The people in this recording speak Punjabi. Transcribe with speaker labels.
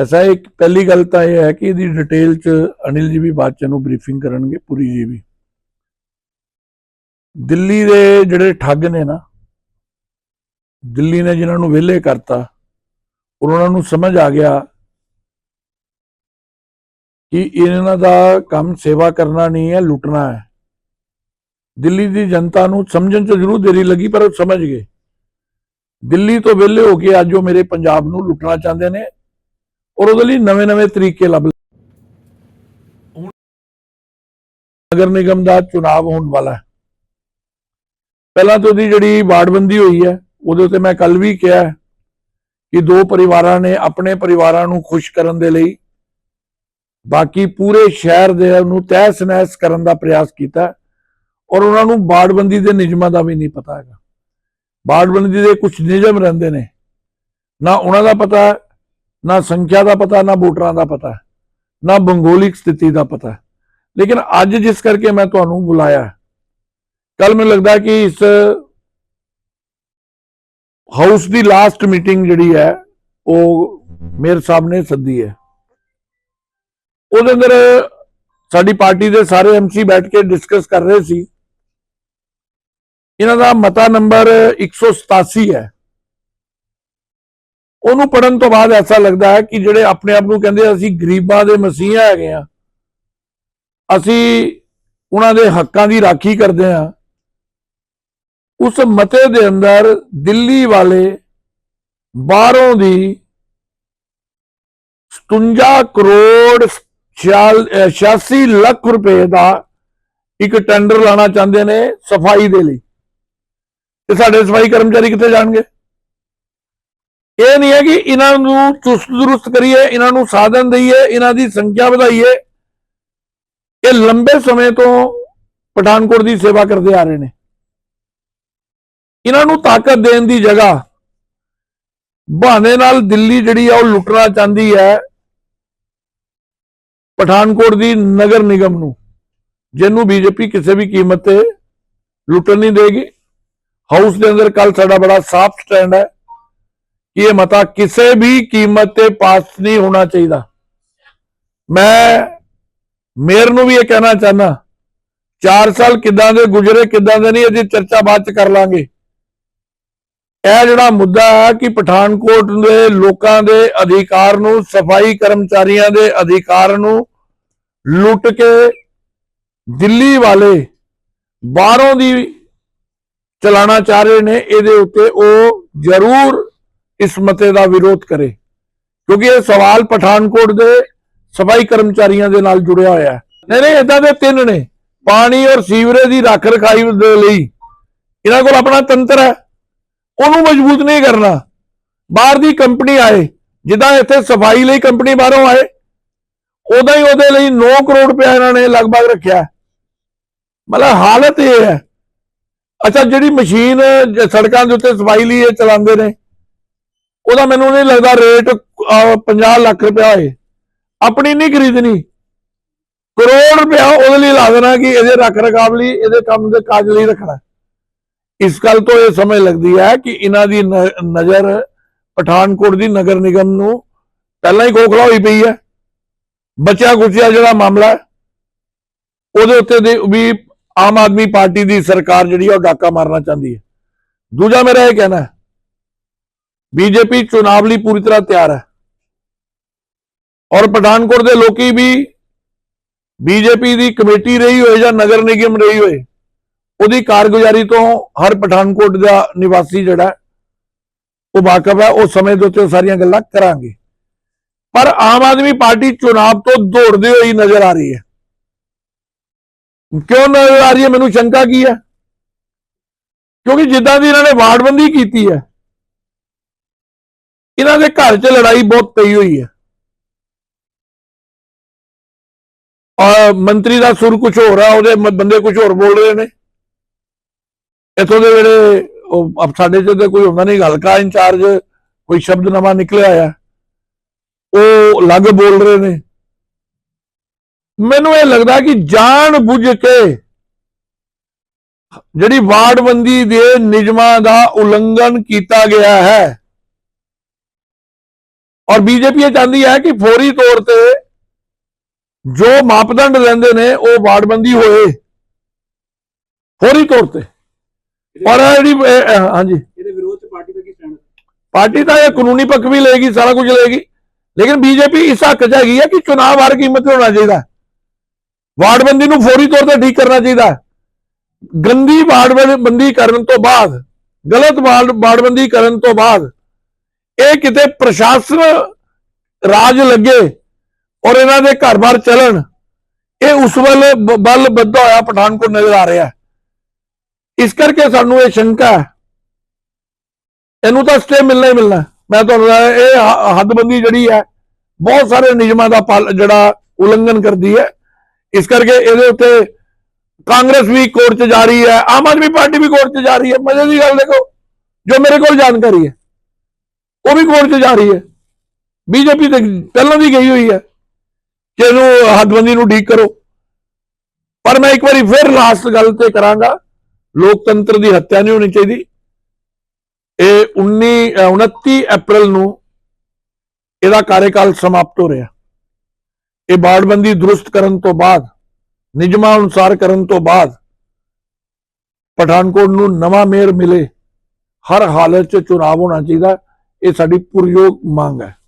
Speaker 1: ਐਸਾ ਇੱਕ ਪਹਿਲੀ ਗੱਲ ਤਾਂ ਇਹ ਹੈ ਕਿ ਇਹਦੀ ਡਿਟੇਲ ਚ ਅਨਿਲ ਜੀ ਵੀ ਬਾਅਦ ਚ ਇਹਨੂੰ ਬਰੀਫਿੰਗ ਕਰਨਗੇ, ਪੂਰੀ ਜੀ ਵੀ। ਦਿੱਲੀ ਦੇ ਜਿਹੜੇ ਠੱਗ ਨੇ ਨਾ, ਦਿੱਲੀ ਨੇ ਜਿਨ੍ਹਾਂ ਨੂੰ ਵਿਹਲੇ ਕਰਤਾ ਔਰ ਉਹਨਾਂ ਨੂੰ ਸਮਝ ਆ ਗਿਆ ਕਿ ਇਹਨਾਂ ਦਾ ਕੰਮ ਸੇਵਾ ਕਰਨਾ ਨਹੀਂ ਹੈ, ਲੁੱਟਣਾ ਹੈ। ਦਿੱਲੀ ਦੀ ਜਨਤਾ ਨੂੰ ਸਮਝਣ ਚ ਜ਼ਰੂਰ ਦੇਰੀ ਲੱਗੀ, ਪਰ ਉਹ ਸਮਝ ਗਏ। ਦਿੱਲੀ ਤੋਂ ਵਿਹਲੇ ਹੋ ਕੇ ਅੱਜ ਉਹ ਮੇਰੇ ਪੰਜਾਬ ਨੂੰ ਲੁੱਟਣਾ ਚਾਹੁੰਦੇ ਨੇ ਔਰ ਉਹਦੇ ਲਈ ਨਵੇਂ-ਨਵੇਂ ਤਰੀਕੇ ਲੱਭ ਹੁਣ ਨਗਰ ਨਿਗਮ ਦਾ ਚੁਣਾਵ ਹੋਣ ਵਾਲਾ ਹੈ। ਪਹਿਲਾਂ ਤੋਂ ਦੀ ਜਿਹੜੀ ਵਾਰਡਬੰਦੀ ਹੋਈ ਹੈ, ਉਹਦੇ ਉੱਤੇ ਮੈਂ ਕੱਲ ਵੀ ਕਿਹਾ ਕਿ ਦੋ ਪਰਿਵਾਰਾਂ ਨੇ ਆਪਣੇ ਪਰਿਵਾਰਾਂ ਨੂੰ ਖੁਸ਼ ਕਰਨ ਦੇ ਲਈ ਬਾਕੀ ਪੂਰੇ ਸ਼ਹਿਰ ਦੇ ਨੂੰ ਤਹਿਸ ਨਹਿਸ ਕਰਨ ਦਾ ਪ੍ਰਯਾਸ ਕੀਤਾ ਔਰ ਉਹਨਾਂ ਨੂੰ ਬਾੜਬੰਦੀ ਦੇ ਨਿਯਮਾਂ ਦਾ ਵੀ ਨਹੀਂ ਪਤਾ ਹੈਗਾ। ਬਾੜਬੰਦੀ ਦੇ ਕੁਝ ਨਿਯਮ ਰਹਿੰਦੇ ਨੇ। ਨਾ ਉਹਨਾਂ ਦਾ ਪਤਾ ਨਾ ਸੰਖਿਆ ਦਾ ਪਤਾ, ਨਾ ਵੋਟਰਾਂ ਦਾ ਪਤਾ, ਨਾ ਬੰਗੋਲਿਕ ਸਥਿਤੀ ਦਾ ਪਤਾ। ਲੇਕਿਨ ਅੱਜ ਜਿਸ ਕਰਕੇ ਮੈਂ ਤੁਹਾਨੂੰ ਬੁਲਾਇਆ ਕੱਲ ਮੈਨੂੰ ਲੱਗਦਾ ਕਿ ਇਸ ਹਾਊਸ ਦੀ ਲਾਸਟ ਮੀਟਿੰਗ ਜਿਹੜੀ ਹੈ, ਉਹ ਮੇਅਰ ਸਾਹਿਬ ਨੇ ਸੱਦੀ ਹੈ। ਉਹਦੇ ਅੰਦਰ ਸਾਡੀ ਪਾਰਟੀ ਦੇ ਸਾਰੇ ਐਮਸੀ ਬੈਠ ਕੇ ਡਿਸਕਸ ਕਰ ਰਹੇ ਸੀ। ਇਹਨਾਂ ਦਾ ਮਤਾ ਨੰਬਰ 187 ਹੈ। ਉਹਨੂੰ ਪੜਨ ਤੋਂ ਬਾਅਦ ਐਸਾ ਲੱਗਦਾ ਹੈ ਕਿ ਜਿਹੜੇ ਆਪਣੇ ਆਪ ਨੂੰ ਕਹਿੰਦੇ ਅਸੀਂ ਗਰੀਬਾਂ ਦੇ ਮਸੀਹਾ ਹੈਗੇ ਆ। ਅਸੀਂ ਉਹਨਾਂ ਦੇ ਹੱਕਾਂ ਦੀ ਰਾਖੀ ਕਰਦੇ ਆ। ਉਸ ਮਤੇ ਦੇ ਅੰਦਰ ਦਿੱਲੀ ਵਾਲੇ ਬਾਹਰੋਂ ਦੀ 57 ਕਰੋੜ 86 ਲੱਖ ਰੁਪਏ ਦਾ ਇੱਕ ਟੈਂਡਰ ਲਾਣਾ ਚਾਹੁੰਦੇ ਨੇ ਸਫ਼ਾਈ ਦੇ ਲਈ। ਤੇ ਸਾਡੇ ਸਫ਼ਾਈ ਕਰਮਚਾਰੀ ਕਿੱਥੇ ਜਾਣਗੇ? ਇਹ ਨਹੀਂ ਹੈ ਕਿ ਇਹਨਾਂ ਨੂੰ ਚੁਸਤ ਦਰੁਸਤ ਕਰੀਏ, ਇਹਨਾਂ ਨੂੰ ਸਾਧਨ ਦਈਏ, ਇਹਨਾਂ ਦੀ ਸੰਖਿਆ ਵਧਾਈਏ। ਇਹ ਲੰਬੇ ਸਮੇਂ ਤੋਂ ਪਠਾਨਕੋਟ ਦੀ ਸੇਵਾ ਕਰਦੇ ਆ ਰਹੇ ਨੇ। ਇਹਨਾਂ ਨੂੰ ਤਾਕਤ ਦੇਣ ਦੀ ਜਗ੍ਹਾ ਬਹਾਨੇ ਨਾਲ ਦਿੱਲੀ ਜਿਹੜੀ ਆ ਉਹ ਲੁੱਟਣਾ ਚਾਹੁੰਦੀ ਹੈ ਪਠਾਨਕੋਟ ਦੀ ਨਗਰ ਨਿਗਮ ਨੂੰ, ਜਿਹਨੂੰ ਬੀਜੇਪੀ ਕਿਸੇ ਵੀ ਕੀਮਤ ਤੇ ਲੁੱਟਣ ਨਹੀਂ ਦੇਗੀ। ਹਾਊਸ ਦੇ ਅੰਦਰ ਕੱਲ ਸਾਡਾ ਬੜਾ ਸਾਫ਼ ਸਟੈਂਡ ਹੈ। ਕਿ ਇਹ ਮਤਾ ਕਿਸੇ ਵੀ ਕੀਮਤ ਤੇ ਪਾਸ ਨਹੀਂ ਹੋਣਾ ਚਾਹੀਦਾ। ਮੈਂ ਮੇਅਰ ਨੂੰ ਵੀ ਇਹ ਕਹਿਣਾ ਚਾਹਨਾ 4 ਸਾਲ ਕਿੱਦਾਂ ਦੇ ਗੁਜ਼ਰੇ, ਕਿੱਦਾਂ ਦੇ ਨਹੀਂ ਇਹਦੀ ਚਰਚਾ ਬਾਅਦ ਚ ਕਰ ਲਾਂਗੇ। ਇਹ ਜਿਹੜਾ ਮੁੱਦਾ ਹੈ ਕਿ ਪਠਾਨਕੋਟ ਦੇ ਲੋਕਾਂ ਦੇ ਅਧਿਕਾਰ ਨੂੰ, ਸਫ਼ਾਈ ਕਰਮਚਾਰੀਆਂ ਦੇ ਅਧਿਕਾਰ ਨੂੰ ਲੁੱਟ ਕੇ ਦਿੱਲੀ ਵਾਲੇ ਬਾਹਰੋਂ ਦੀ ਚਲਾਣਾ ਚਾਹ ਰਹੇ ਨੇ, ਇਹਦੇ ਉੱਤੇ ਉਹ ਜ਼ਰੂਰ ਇਸ ਮਤੇ ਦਾ ਵਿਰੋਧ ਕਰੇ। ਕਿਉਂਕਿ ਇਹ ਸਵਾਲ ਪਠਾਨਕੋਟ ਦੇ ਸਫ਼ਾਈ ਕਰਮਚਾਰੀਆਂ ਦੇ ਨਾਲ ਜੁੜਿਆ ਹੋਇਆ ਹੈ। ਨਹੀਂ ਨਹੀਂ ਇਦਾਂ ਦੇ ਤਿੰਨ ਨੇ। ਪਾਣੀ ਔਰ ਸੀਵਰੇਜ ਦੀ ਰੱਖ ਰਖਾਈ ਦੇ ਲਈ ਇਹਨਾਂ ਕੋਲ ਆਪਣਾ ਤੰਤਰ ਹੈ। ਉਹਨੂੰ ਮਜ਼ਬੂਤ ਨਹੀਂ ਕਰਨਾ। ਬਾਹਰ ਦੀ ਕੰਪਨੀ ਆਏ, ਜਿੱਦਾਂ ਇੱਥੇ ਸਫ਼ਾਈ ਲਈ ਕੰਪਨੀ ਬਾਹਰੋਂ ਆਏ ਉਦਾਂ ਹੀ ਉਹਦੇ ਲਈ 9 ਕਰੋੜ ਰੁਪਏ ਇਹਨਾਂ ਨੇ ਲਗਭਗ ਰੱਖਿਆ ਮਤਲਬ ਹਾਲਤ ਇਹ ਹੈ। ਅੱਛਾ, ਜਿਹੜੀ ਮਸ਼ੀਨ ਸੜਕਾਂ ਦੇ ਉੱਤੇ ਸਫ਼ਾਈ ਲਈ ਇਹ ਚਲਾਉਂਦੇ ਨੇ ਉਹਦਾ ਮੈਨੂੰ ਨਹੀਂ ਲੱਗਦਾ ਰੇਟ 50 ਲੱਖ ਰੁਪਇਆ ਹੋਏ। ਆਪਣੀ ਨਹੀਂ ਖਰੀਦਣੀ। ਕਰੋੜ ਰੁਪਇਆ ਉਹਦੇ ਲਈ ਲਾ ਦੇਣਾ ਕਿ ਇਹਦੇ ਰੱਖ ਰਖਾਵ ਲਈ, ਇਹਦੇ ਕੰਮ ਦੇ ਕਾਜ ਲਈ ਰੱਖਣਾ। ਇਸ ਗੱਲ ਤੋਂ ਇਹ ਸਮਝ ਲੱਗਦੀ ਹੈ ਕਿ ਇਹਨਾਂ ਦੀ ਨਜ਼ਰ ਪਠਾਨਕੋਟ ਦੀ ਨਗਰ ਨਿਗਮ ਨੂੰ ਪਹਿਲਾਂ ਹੀ ਖੋਖਲਾ ਹੋਈ ਪਈ ਹੈ। ਬਚਿਆ ਗੁਚਿਆ ਜਿਹੜਾ ਮਾਮਲਾ ਉਹਦੇ ਉੱਤੇ ਦੇ ਵੀ ਆਮ ਆਦਮੀ ਪਾਰਟੀ ਦੀ ਸਰਕਾਰ ਜਿਹੜੀ ਆ, ਉਹ ਡਾਕਾ ਮਾਰਨਾ ਚਾਹੁੰਦੀ ਹੈ। ਦੂਜਾ ਮੇਰਾ ਇਹ ਕਹਿਣਾ ਹੈ ਬੀਜੇਪੀ ਚੁਣਾਵ ਲਈ ਪੂਰੀ ਤਰ੍ਹਾਂ ਤਿਆਰ ਹੈ। ਔਰ ਪਠਾਨਕੋਟ ਦੇ ਲੋਕੀ ਵੀ ਬੀਜੇਪੀ ਦੀ ਕਮੇਟੀ ਰਹੀ ਹੋਏ ਜਾਂ ਨਗਰ ਨਿਗਮ ਰਹੀ ਹੋਏ, ਉਹਦੀ ਕਾਰਗੁਜ਼ਾਰੀ ਤੋਂ ਹਰ ਪਠਾਨਕੋਟ ਦਾ ਨਿਵਾਸੀ ਜਿਹੜਾ ਉਹ ਵਾਕਫ ਹੈ। ਉਹ ਸਮੇਂ ਦੇ ਉੱਤੇ ਉਹ ਸਾਰੀਆਂ ਗੱਲਾਂ ਕਰਾਂਗੇ। ਪਰ ਆਮ ਆਦਮੀ ਪਾਰਟੀ ਚੁਣਾਵ ਤੋਂ ਦੌੜਦੇ ਹੋਈ ਨਜ਼ਰ ਆ ਰਹੀ ਹੈ। ਕਿਉਂ ਨਜ਼ਰ ਆ ਰਹੀ ਹੈ? ਮੈਨੂੰ ਸ਼ੰਕਾ ਕੀ ਹੈ? ਕਿਉਂਕਿ ਜਿੱਦਾਂ ਦੀ ਇਹਨਾਂ ਨੇ ਵਾਰਡਬੰਦੀ ਕੀਤੀ ਹੈ ਇਹਨਾਂ ਦੇ ਘਰ 'ਚ ਲੜਾਈ ਬਹੁਤ ਪਈ ਹੋਈ ਹੈ। ਔਰ ਮੰਤਰੀ ਦਾ ਸੁਰ ਕੁਝ ਹੋਰ ਹੈ ਉਹਦੇ ਬੰਦੇ ਕੁਝ ਹੋਰ ਬੋਲ ਰਹੇ ਨੇ। ਇਥੋਂ ਦੇ ਜਿਹੜੇ ਉਹ ਸਾਡੇ ਚ ਤੇ ਕੋਈ ਹੁੰਦਾ ਨਹੀਂ ਹਲਕਾ ਇੰਚਾਰਜ, ਕੋਈ ਸ਼ਬਦ ਨਵਾਂ ਨਿਕਲਿਆ ਆ ਉਹ ਅਲੱਗ ਬੋਲ ਰਹੇ ਨੇ। ਮੈਨੂੰ ਇਹ ਲੱਗਦਾ ਕਿ ਜਾਣ ਬੁੱਝ ਕੇ ਜਿਹੜੀ ਵਾਰਡਬੰਦੀ ਦੇ ਨਿਯਮਾਂ ਦਾ ਉਲੰਘਣ ਕੀਤਾ ਗਿਆ ਹੈ ਔਰ ਬੀਜੇਪੀ ਇਹ ਚਾਹੁੰਦੀ ਹੈ ਕਿ ਫੌਰੀ ਤੌਰ ਤੇ ਜੋ ਮਾਪਦੰਡ ਲੈਂਦੇ ਨੇ ਉਹ ਵਾਰਡਬੰਦੀ ਹੋਏ। ਫੌਰੀ ਤੌਰ ਤੇ। ਔਰ ਇਹ ਜਿਹੜੀ ਹਾਂਜੀ।
Speaker 2: ਇਹਦੇ ਵਿਰੋਧ ਚ ਪਾਰਟੀ ਦਾ ਕੀ ਸਟੈਂਡ
Speaker 1: ਪਾਰਟੀ ਤਾਂ ਇਹ ਕਾਨੂੰਨੀ ਪੱਖ ਵੀ ਲਏਗੀ ਸਾਰਾ ਕੁਝ ਲਏਗੀ। ਲੇਕਿਨ ਬੀਜੇਪੀ ਇਸ ਹੱਕ 'ਚ ਹੈਗੀ ਹੈ ਕਿ ਚੁਣਾਵ ਹਰ ਕੀਮਤ ਹੋਣਾ ਚਾਹੀਦਾ। ਵਾਰਡਬੰਦੀ ਨੂੰ ਫੌਰੀ ਤੌਰ ਤੇ ਠੀਕ ਕਰਨਾ ਚਾਹੀਦਾ। ਗੰਦੀ ਵਾਰਡਬੰਦੀ ਕਰਨ ਤੋਂ ਬਾਅਦ ਗਲਤ ਵਾਰਡ- ਵਾਰਡਬੰਦੀ ਕਰਨ ਤੋਂ ਬਾਅਦ ਇਹ ਕਿਤੇ ਪ੍ਰਸ਼ਾਸਨ ਰਾਜ ਲੱਗੇ ਔਰ ਇਹਨਾਂ ਦੇ ਘਰ-ਬਾਰ ਚੱਲਣ ਇਹ ਉਸ ਵੱਲ ਬ- ਬਲ ਬੱਧਾ ਹੋਇਆ ਪਠਾਨਕੋਟ ਨਜ਼ਰ ਆ ਰਿਹਾ ਹੈ। ਇਸ ਕਰਕੇ ਸਾਨੂੰ ਇਹ ਸ਼ੰਕਾ ਹੈ। ਇਹਨੂੰ ਤਾਂ ਸਟੇ ਮਿਲਣਾ ਹੀ ਮਿਲਣਾ ਹੈ। ਮੈਂ ਤੁਹਾਨੂੰ ਦੱਸਦਾ, ਇਹ ਹ- ਹੱਦਬੰਦੀ ਜਿਹੜੀ ਹੈ ਬਹੁਤ ਸਾਰੇ ਨਿਯਮਾਂ ਦਾ ਪਾਲ- ਜਿਹੜਾ ਉਲੰਘਣ ਕਰਦੀ ਹੈ। ਇਸ ਕਰਕੇ ਇਹਦੇ ਉੱਤੇ ਕਾਂਗਰਸ ਵੀ ਕੋਰਟ 'ਚ ਜਾ ਰਹੀ ਹੈ ਆਮ ਆਦਮੀ ਪਾਰਟੀ ਵੀ ਕੋਰਟ 'ਚ ਜਾ ਰਹੀ ਹੈ। ਮਜ਼ੇ ਦੀ ਗੱਲ ਦੇਖੋ ਜੋ ਮੇਰੇ ਕੋਲ ਜਾਣਕਾਰੀ ਹੈ। ਉਹ ਵੀ ਕੋਰਟ 'ਚ ਜਾ ਰਹੀ ਹੈ। ਬੀਜੇਪੀ ਤੇ ਪਹਿਲਾਂ ਦੀ ਗਈ ਹੋਈ ਹੈ ਕਿ ਇਹਨੂੰ ਹੱਦਬੰਦੀ ਨੂੰ ਠੀਕ ਕਰੋ। ਪਰ ਮੈਂ ਇੱਕ ਵਾਰੀ ਫਿਰ ਲਾਸਟ ਗੱਲ ਤੇ ਕਰਾਂਗਾ ਲੋਕਤੰਤਰ ਦੀ ਹੱਤਿਆ ਨਹੀਂ ਹੋਣੀ ਚਾਹੀਦੀ। ਇਹ 19 ਅ, 29 ਅਪ੍ਰੈਲ ਨੂੰ ਇਹਦਾ ਕਾਰਜਕਾਲ ਸਮਾਪਤ ਹੋ ਰਿਹਾ। ਇਹ ਬਾੜਬੰਦੀ ਦਰੁਸਤ ਕਰਨ ਤੋਂ ਬਾਅਦ ਨਿਯਮਾਂ ਅਨੁਸਾਰ ਕਰਨ ਤੋਂ ਬਾਅਦ ਪਠਾਨਕੋਟ ਨੂੰ ਨਵਾਂ ਮੇਅਰ ਮਿਲੇ। ਹਰ ਹਾਲਤ 'ਚ ਚੁਣਾਵ ਹੋਣਾ ਚਾਹੀਦਾ। ਇਹ ਸਾਡੀ ਪੁਰਯੋਗ ਮੰਗ ਹੈ।